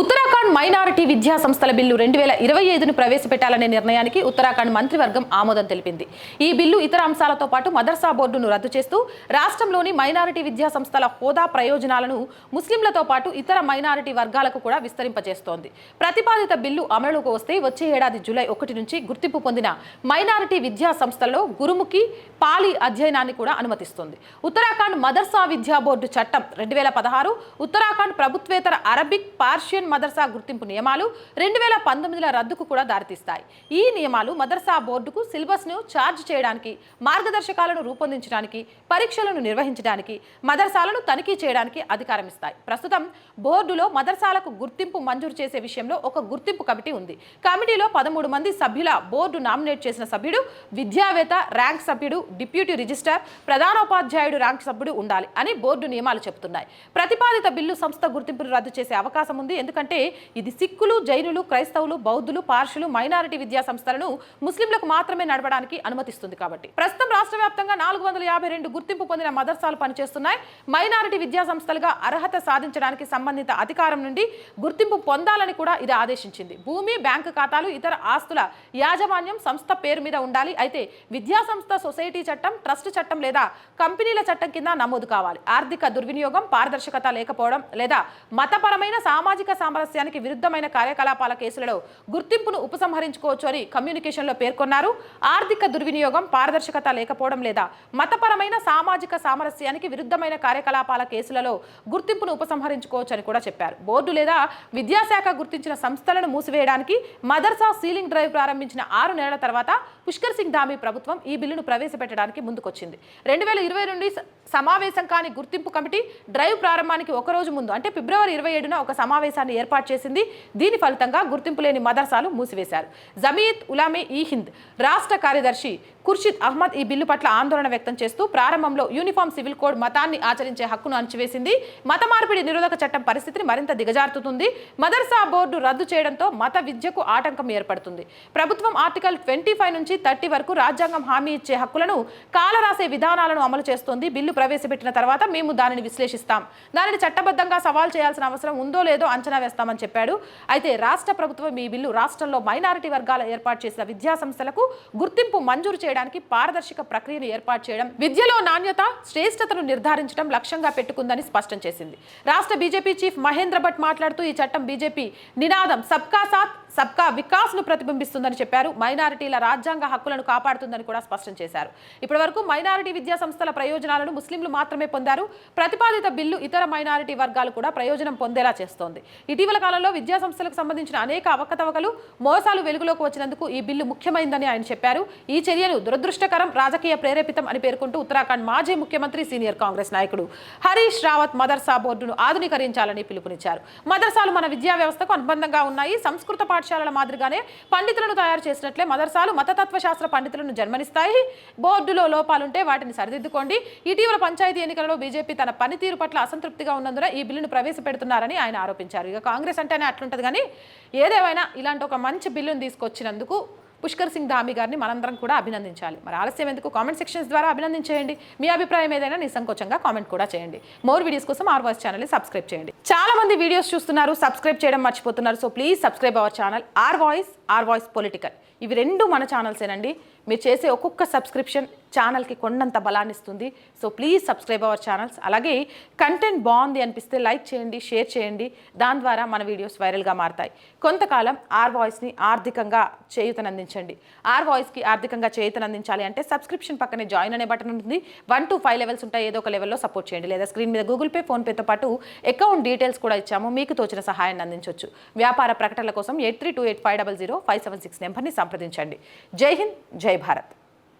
Uttarakhand minority విద్యా సంస్థల bill రెండు వేల ఇరవై ఐదును ప్రవేశపెట్టాలనే నిర్ణయానికి ఉత్తరాఖండ్ మంత్రివర్గం ఆమోదం తెలిపింది. ఈ బిల్లు ఇతర అంశాలతో పాటు మదర్సా బోర్డును రద్దు చేస్తూ రాష్ట్రంలోని మైనారిటీ విద్యా సంస్థల హోదా ప్రయోజనాలను ముస్లింలతో పాటు ఇతర మైనారిటీ వర్గాలకు కూడా విస్తరింపజేస్తోంది. ప్రతిపాదిత బిల్లు అమలుకు వస్తే వచ్చే ఏడాది జూలై ఒకటి నుంచి గుర్తింపు పొందిన మైనారిటీ విద్యా సంస్థల్లో గురుముఖి పాలి అధ్యయనాన్ని కూడా అనుమతిస్తుంది. ఉత్తరాఖండ్ మదర్సా విద్యా బోర్డు చట్టం రెండు వేల పదహారు ఉత్తరాఖండ్ ప్రభుత్వేతర అరబిక్ పార్షియన్ మదర్సా గుర్తింపు నియమాలు రెండు వేల పంతొమ్మిదిల రద్దుకు కూడా దారితీస్తాయి. ఈ నియమాలు మదర్సా బోర్డుకు సిలబస్ను ఛార్జ్ చేయడానికి మార్గదర్శకాలను రూపొందించడానికి పరీక్షలను నిర్వహించడానికి మదర్సాలను తనిఖీ చేయడానికి అధికారం ఇస్తాయి. ప్రస్తుతం బోర్డులో మదర్సాలకు గుర్తింపు మంజూరు చేసే విషయంలో ఒక గుర్తింపు కమిటీ ఉంది. కమిటీలో పదమూడు మంది సభ్యుల బోర్డు నామినేట్ చేసిన సభ్యుడు విద్యావేత్త ర్యాంక్ సభ్యుడు డిప్యూటీ రిజిస్టార్ ప్రధానోపాధ్యాయుడు ర్యాంక్ సభ్యుడు ఉండాలి అని బోర్డు నియమాలు చెబుతున్నాయి. ప్రతిపాదిత బిల్లు సంస్థ గుర్తింపును రద్దు చేసే అవకాశం ఉంది. ఎందుకంటే ఇది సిక్కులు జైనులు క్రైస్తవులు బౌద్ధులు పార్షులు మైనారిటీ విద్యా సంస్థలను ముస్లింలకు మాత్రమే నడపడానికి అనుమతిస్తుంది కాబట్టి. ప్రస్తుతం రాష్ట్ర వ్యాప్తంగా నాలుగు వందల యాభై రెండు గుర్తింపు పొందిన మదర్సాలు పనిచేస్తున్నాయి. మైనారిటీ విద్యా సంస్థలుగా అర్హత సాధించడానికి సంబంధిత అధికారం నుండి గుర్తింపు పొందాలని కూడా ఇది ఆదేశించింది. భూమి బ్యాంకు ఖాతాలు ఇతర ఆస్తుల యాజమాన్యం సంస్థ పేరు మీద ఉండాలి. అయితే విద్యా సంస్థ సొసైటీ చట్టం ట్రస్ట్ చట్టం లేదా కంపెనీల చట్టం కింద నమోదు కావాలి. ఆర్థిక దుర్వినియోగం పారదర్శకత లేకపోవడం లేదా మతపరమైన సామాజిక సామరస్యానికి విరుద్ధమైన కార్యకలాపాల కేసులలో గుర్తింపును ఉపసంహరించుకోవచ్చు అని కమ్యూనికేషన్లో పేర్కొన్నారు. ఆర్థిక దుర్వినియోగం పారదర్శకత లేకపోవడం లేదా మతపరమైన సామాజిక సామరస్యానికి విరుద్ధమైన కార్యకలాపాల కేసులలో గుర్తింపును ఉపసంహరించుకోవచ్చు అని కూడా చెప్పారు. బోర్డు లేదా విద్యాశాఖ గుర్తించిన సంస్థలను మూసివేయడానికి మదర్సా సీలింగ్ డ్రైవ్ ప్రారంభించిన ఆరు నెలల తర్వాత పుష్కర్ సింగ్ ధామీ ప్రభుత్వం ఈ బిల్లును ప్రవేశపెట్టడానికి ముందుకొచ్చింది. రెండు వేల ఇరవై నుండి సమావేశం కాని గుర్తింపు కమిటీ డ్రైవ్ ప్రారంభానికి ఒక రోజు ముందు అంటే ఫిబ్రవరి ఇరవై ఏడున ఒక సమావేశాన్ని ఏర్పాటు చేసింది. దీని ఫలితంగా గుర్తింపు లేని మదర్సాలు మూసివేశారు. జమీయత్ ఉలామే ఈ హింద్ రాష్ట్ర కార్యదర్శి ఖుర్షిద్ అహ్మద్ ఈ బిల్లు పట్ల ఆందోళన వ్యక్తం చేస్తూ ప్రారంభంలో యూనిఫామ్ సివిల్ కోడ్ మతాన్ని ఆచరించే హక్కును అణచివేసింది. మత మార్పిడి నిరోధక చట్టం పరిస్థితిని మరింత దిగజారుతుంది. మదర్సా బోర్డు రద్దు చేయడంతో మత విద్యకు ఆటంకం ఏర్పడుతుంది. ప్రభుత్వం ఆర్టికల్ ట్వంటీ ఫైవ్ నుంచి థర్టీ వరకు రాజ్యాంగం హామీ ఇచ్చే హక్కులను కాలరాసే విధానాలను అమలు చేస్తోంది. బిల్లు ప్రవేశపెట్టిన తర్వాత మేము దానిని విశ్లేషిస్తాం. దానిని చట్టబద్ధంగా సవాల్ చేయాల్సిన అవసరం ఉందో లేదో అంచనా వేస్తామని చెప్పాడు. అయితే రాష్ట్ర ప్రభుత్వం ఈ బిల్లు రాష్ట్రంలో మైనారిటీ వర్గాల ఏర్పాటు చేసిన విద్యా సంస్థలకు గుర్తింపు మంజూరు చేయడానికి పారదర్శక ప్రక్రియను ఏర్పాటు చేయడం విద్యలో నాణ్యత శ్రేష్టతను నిర్ధారించడం లక్ష్యంగా పెట్టుకుందని స్పష్టం చేసింది. రాష్ట్ర బీజేపీ చీఫ్ మహేంద్ర భట్ మాట్లాడుతూ ఈ చట్టం బీజేపీ నినాదం సబ్కా సాత్ సబ్కా వికాస్ను ప్రతిబింబిస్తుందని చెప్పారు. మైనారిటీల రాజ్యాంగ హక్కులను కాపాడుతుందని కూడా స్పష్టం చేశారు. ఇప్పటి వరకు మైనారిటీ విద్యా సంస్థల ప్రయోజనాలను ముస్లింలు మాత్రమే పొందారు. ప్రతిపాదిత బిల్లు ఇతర మైనారిటీ వర్గాలు కూడా ప్రయోజనం పొందేలా చేస్తోంది. ఇటీవల కాలంలో విద్యా సంస్థలకు సంబంధించిన అనేక అవకతవకలు మోసాలు వెలుగులోకి వచ్చినందుకు ఈ బిల్లు ముఖ్యమైందని ఆయన చెప్పారు. ఈ చర్యను దురదృష్టకరం రాజకీయ ప్రేరేపితం అని పేర్కొంటూ ఉత్తరాఖండ్ మాజీ ముఖ్యమంత్రి సీనియర్ కాంగ్రెస్ నాయకుడు హరీష్ రావత్ మదర్సా బోర్డును ఆధునీకరించాలని పిలుపునిచ్చారు. మదర్సాలు మన విద్యా వ్యవస్థకు అనుబంధంగా ఉన్నాయి. సంస్కృత పాఠశాలల మాదిరిగానే పండితులను తయారు చేసినట్లే మదర్సాలు మతతత్వ శాస్త్ర పండితులను జన్మనిస్తాయి. బోర్డులో లోపాలుంటే వాటిని సరిదిద్దుకోండి. ఇటీవల పంచాయతీ ఎన్నికలలో బీజేపీ తన పనితీరు పట్ల అసంతృప్తిగా ఉన్నందున ఈ బిల్లును ప్రవేశపెడుతున్నారని ఆయన ఆరోపించారు. ఇక కాంగ్రెస్ అంటేనే అట్లుంటుంది. కానీ ఏదేమైనా ఇలాంటి ఒక మంచి బిల్లును తీసుకొచ్చినందుకు పుష్కర్ సింగ్ ధామి గారిని మనందరం కూడా అభినందించాలి. మరి ఆలస్యం ఎందుకు? కామెంట్ సెక్షన్స్ ద్వారా అభినందించేయండి. మీ అభిప్రాయం ఏదైనా నిస్సంకోచంగా కామెంట్ కూడా చేయండి. మోర్ వీడియోస్ కోసం ఆర్ వాయిస్ ఛానల్ని సబ్స్క్రైబ్ చేయండి. చాలా మంది వీడియోస్ చూస్తున్నారు సబ్స్క్రైబ్ చేయడం మర్చిపోతున్నారు. So please subscribe our channel R Voice R Voice political. ఇవి రెండు మన ఛానల్సేనండి. మీరు చేసే ఒక్కొక్క సబ్స్క్రిప్షన్ ఛానల్కి కొండంత బలాన్ని ఇస్తుంది. So please subscribe our channels అలాగే కంటెంట్ బాగుంది అనిపిస్తే లైక్ చేయండి షేర్ చేయండి. దాని ద్వారా మన వీడియోస్ వైరల్గా మారతాయి. కొంతకాలం ఆర్ వాయిస్ని ఆర్థికంగా చేయూతనందించండి. ఆర్ వాయిస్కి ఆర్థికంగా చేయూతనందించాలి అంటే సబ్స్క్రిప్షన్ పక్కనే జాయిన్ అనే బటన్ ఉంటుంది. వన్ టు ఫైవ్ లెవెల్స్ ఉంటాయి. ఏదో ఒక లెవెల్లో సపోర్ట్ చేయండి. లేదా స్క్రీన్ మీద గూగుల్ పే ఫోన్పేతో పాటు అకౌంట్ డీటెయిల్స్ కూడా ఇచ్చాము. మీకు తోచిన సహాయాన్ని అందించవచ్చు వ్యాపార ప్రకటనల కోసం eight three two eight five double zero five seven six నెంబర్ని సంప్రదించండి. జై హింద్ జై जय भारत।